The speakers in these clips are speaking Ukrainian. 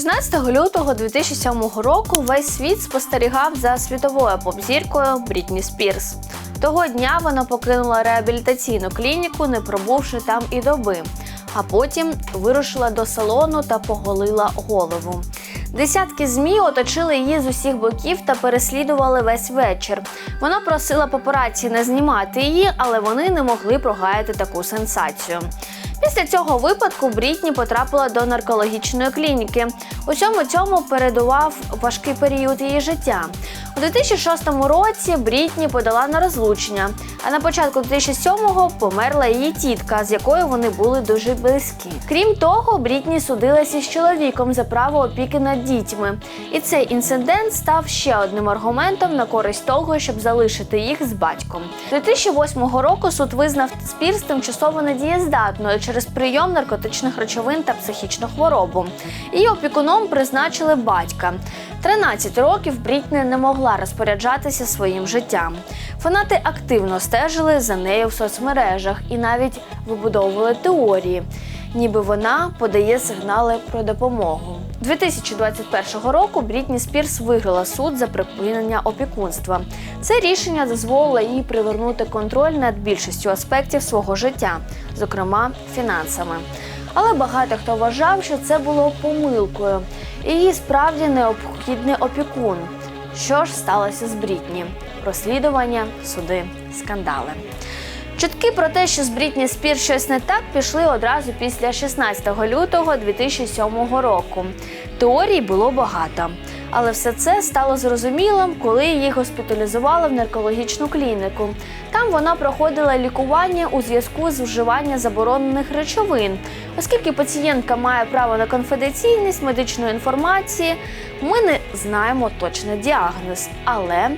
16 лютого 2007 року весь світ спостерігав за світовою поп-зіркою Брітні Спірс. Того дня вона покинула реабілітаційну клініку, не пробувши там і доби, а потім вирушила до салону та поголила голову. Десятки змі оточили її з усіх боків та переслідували весь вечір. Вона просила папараці не знімати її, але вони не могли прогаяти таку сенсацію. Після цього випадку Брітні потрапила до наркологічної клініки. У цьому передував важкий період її життя. У 2006 році Брітні подала на розлучення, а на початку 2007-го померла її тітка, з якою вони були дуже близькі. Крім того, Брітні судилася з чоловіком за право опіки над дітьми. І цей інцидент став ще одним аргументом на користь того, щоб залишити їх з батьком. 2008 року суд визнав Спірс тимчасово недієздатною через прийом наркотичних речовин та психічну хворобу. Її опікуном призначили батька. 13 років Брітні не могла розпоряджатися своїм життям. Фанати активно стежили за нею в соцмережах і навіть вибудовували теорії, ніби вона подає сигнали про допомогу. 2021 року Брітні Спірс виграла суд за припинення опікунства. Це рішення дозволило їй привернути контроль над більшістю аспектів свого життя, зокрема фінансами. Але багато хто вважав, що це було помилкою, і її справді необхідний опікун. Що ж сталося з Брітні? Розслідування, суди, скандали. Чутки про те, що з Брітні Спір щось не так, пішли одразу після 16 лютого 2007 року. Теорій було багато. Але все це стало зрозумілим, коли її госпіталізували в наркологічну клініку. Там вона проходила лікування у зв'язку з вживанням заборонених речовин. Оскільки пацієнтка має право на конфіденційність медичної інформації, ми не знаємо точний діагноз. Але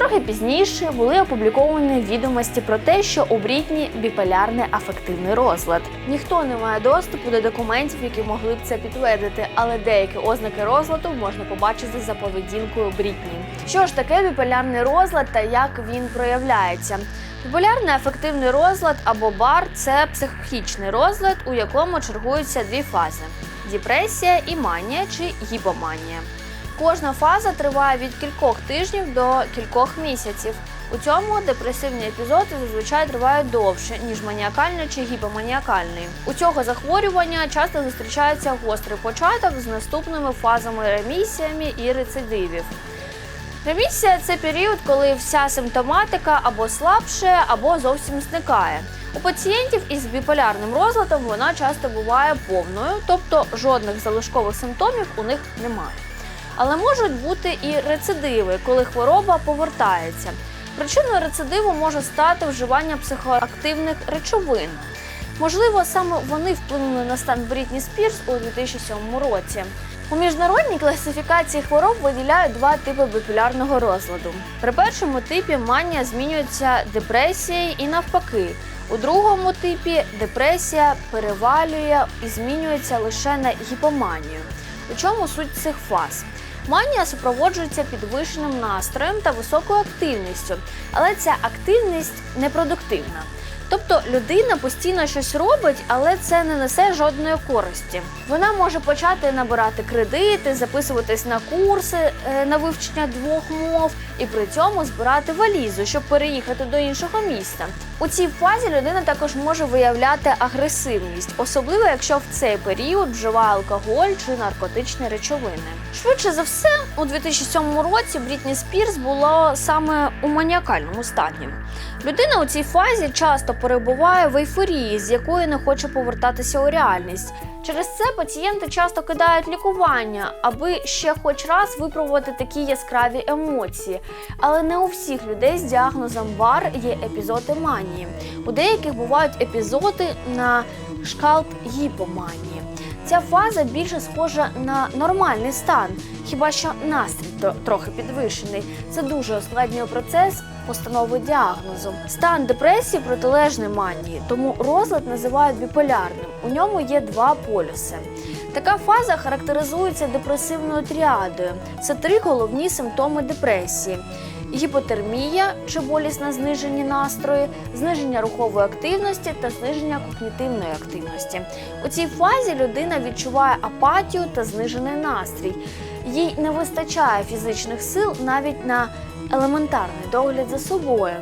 трохи пізніше були опубліковані відомості про те, що у Брітні біполярний афективний розлад. Ніхто не має доступу до документів, які могли б це підтвердити, але деякі ознаки розладу можна побачити за поведінкою Брітні. Що ж таке біполярний розлад та як він проявляється? Біполярний афективний розлад або бар це психічний розлад, у якому чергуються дві фази: депресія і манія чи гіпоманія. Кожна фаза триває від кількох тижнів до кількох місяців. У цьому депресивні епізоди зазвичай тривають довше, ніж маніакальний чи гіпоманіакальний. У цього захворювання часто зустрічається гострий початок з наступними фазами ремісіями і рецидивів. Ремісія це період, коли вся симптоматика або слабше, або зовсім зникає. У пацієнтів із біполярним розладом вона часто буває повною, тобто жодних залишкових симптомів у них немає. Але можуть бути і рецидиви, коли хвороба повертається. Причиною рецидиву може стати вживання психоактивних речовин. Можливо, саме вони вплинули на стан Брітні Спірс у 2007 році. У міжнародній класифікації хвороб виділяють два типи біполярного розладу. При першому типі манія змінюється депресією і навпаки. У другому типі депресія перевалює і змінюється лише на гіпоманію. У чому суть цих фаз? Манія супроводжується підвищеним настроєм та високою активністю, але ця активність непродуктивна. Тобто людина постійно щось робить, але це не несе жодної користі. Вона може почати набирати кредити, записуватись на курси е, на вивчення двох мов і при цьому збирати валізу, щоб переїхати до іншого міста. У цій фазі людина також може виявляти агресивність, особливо якщо в цей період вживає алкоголь чи наркотичні речовини. Швидше за все, у 2007 році Брітні Спірс була саме у маніакальному стані. Людина у цій фазі часто перебуває в ейфорії, з якої не хоче повертатися у реальність. Через це пацієнти часто кидають лікування, аби ще хоч раз випробувати такі яскраві емоції. Але не у всіх людей з діагнозом бар є епізоди манії. У деяких бувають епізоди на шкалт гіпоманії. Ця фаза більше схожа на нормальний стан, хіба що настрій трохи підвищений. Це дуже ускладнює процес постанови діагнозу. Стан депресії протилежний манії, тому розлад називають біполярним. У ньому є два полюси. Така фаза характеризується депресивною тріадою. Це три головні симптоми депресії: гіпотермія чи болісне зниження настрою, зниження рухової активності та зниження когнітивної активності. У цій фазі людина відчуває апатію та знижений настрій. Їй не вистачає фізичних сил навіть на елементарний догляд за собою.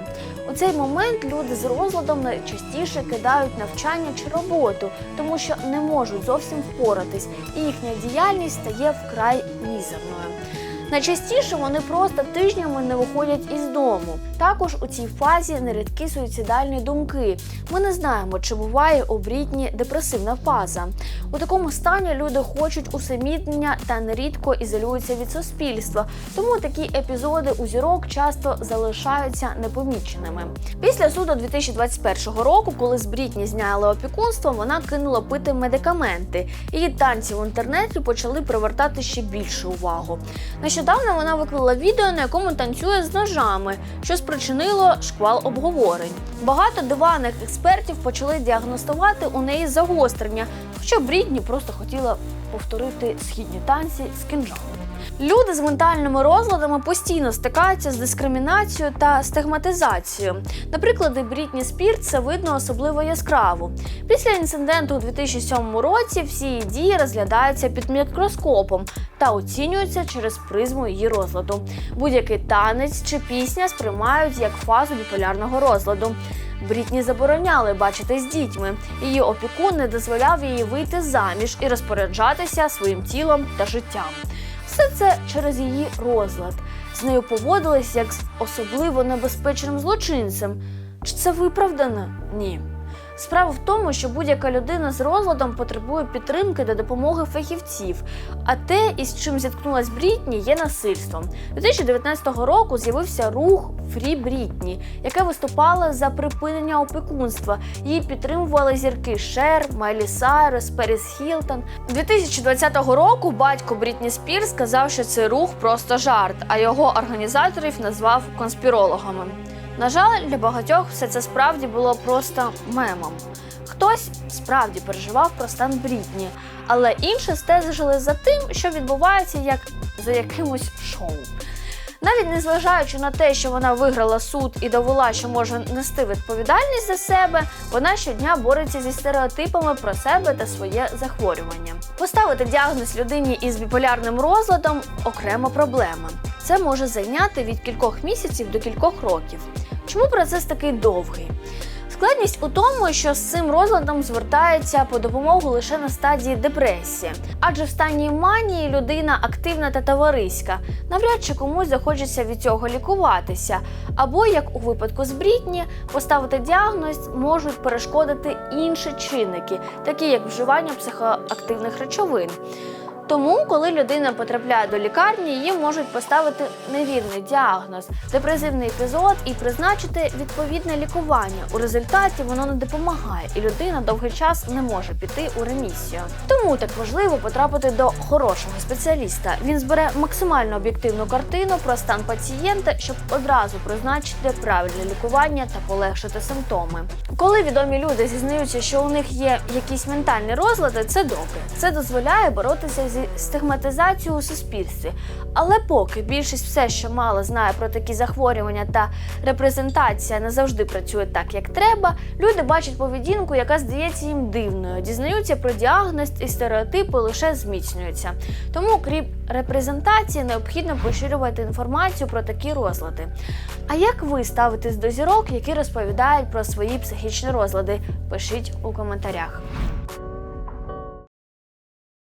У цей момент люди з розладом найчастіше кидають навчання чи роботу, тому що не можуть зовсім впоратись, і їхня діяльність стає вкрай мізерною. Найчастіше вони просто тижнями не виходять із дому. Також у цій фазі нерідкі суїцидальні думки. Ми не знаємо, чи буває у Брітні депресивна фаза. У такому стані люди хочуть усамітнення та нерідко ізолюються від суспільства. Тому такі епізоди у зірок часто залишаються непоміченими. Після суду 2021 року, коли з Брітні зняли опікунство, вона кинула пити медикаменти. Її танці в інтернеті почали привертати ще більшу увагу. Нещодавно вона виклала відео, на якому танцює з ножами, що спричинило шквал обговорень. Багато диванних експертів почали діагностувати у неї загострення, хоча Брідні просто хотіла повторити східні танці з кінжалом. Люди з ментальними розладами постійно стикаються з дискримінацією та стигматизацією. На прикладі Брітні Спірт це видно особливо яскраво. Після інциденту у 2007 році всі її дії розглядаються під мікроскопом та оцінюються через призму її розладу. Будь-який танець чи пісня сприймають як фазу біполярного розладу. Брітні забороняли бачити з дітьми. Її опікун не дозволяв їй вийти заміж і розпоряджатися своїм тілом та життям. Все це через її розлад. З нею поводились як з особливо небезпечним злочинцем. Чи це виправдано? Ні. Справа в тому, що будь-яка людина з розладом потребує підтримки та допомоги фахівців. А те, із чим зіткнулась Брітні, є насильством. 2019 року з'явився рух Фрі Брітні, яке виступало за припинення опікунства. Її підтримували зірки Шер, Майлі Сайрес, Періс Хілтон. 2020 року батько Брітні Спірс сказав, що цей рух просто жарт, а його організаторів назвав конспірологами. На жаль, для багатьох все це справді було просто мемом. Хтось справді переживав про стан Брітні, але інші стежили за тим, що відбувається як за якимось шоу. Навіть незважаючи на те, що вона виграла суд і довела, що може нести відповідальність за себе, вона щодня бореться зі стереотипами про себе та своє захворювання. Поставити діагноз людині із біполярним розладом окрема проблема. Це може зайняти від кількох місяців до кількох років. Чому процес такий довгий? Складність у тому, що з цим розладом звертаються по допомогу лише на стадії депресії, адже в стані манії людина активна та товариська. Навряд чи комусь захочеться від цього лікуватися. Або, як у випадку з Брітні, поставити діагноз можуть перешкодити інші чинники, такі як вживання психоактивних речовин. Тому, коли людина потрапляє до лікарні, їй можуть поставити невірний діагноз, депресивний епізод і призначити відповідне лікування. У результаті воно не допомагає, і людина довгий час не може піти у ремісію. Тому так важливо потрапити до хорошого спеціаліста. Він збере максимально об'єктивну картину про стан пацієнта, щоб одразу призначити правильне лікування та полегшити симптоми. Коли відомі люди зізнаються, що у них є якісь ментальні розлади, це добре. Це дозволяє боротися зі стигматизацією у суспільстві. Але поки більшість все, що мало знає про такі захворювання та репрезентація не завжди працює так, як треба, люди бачать поведінку, яка здається їм дивною, дізнаються про діагноз і стереотипи лише зміцнюються. Тому, крім репрезентації, необхідно поширювати інформацію про такі розлади. А як ви ставитесь до зірок, які розповідають про свої психічні розлади? Пишіть у коментарях.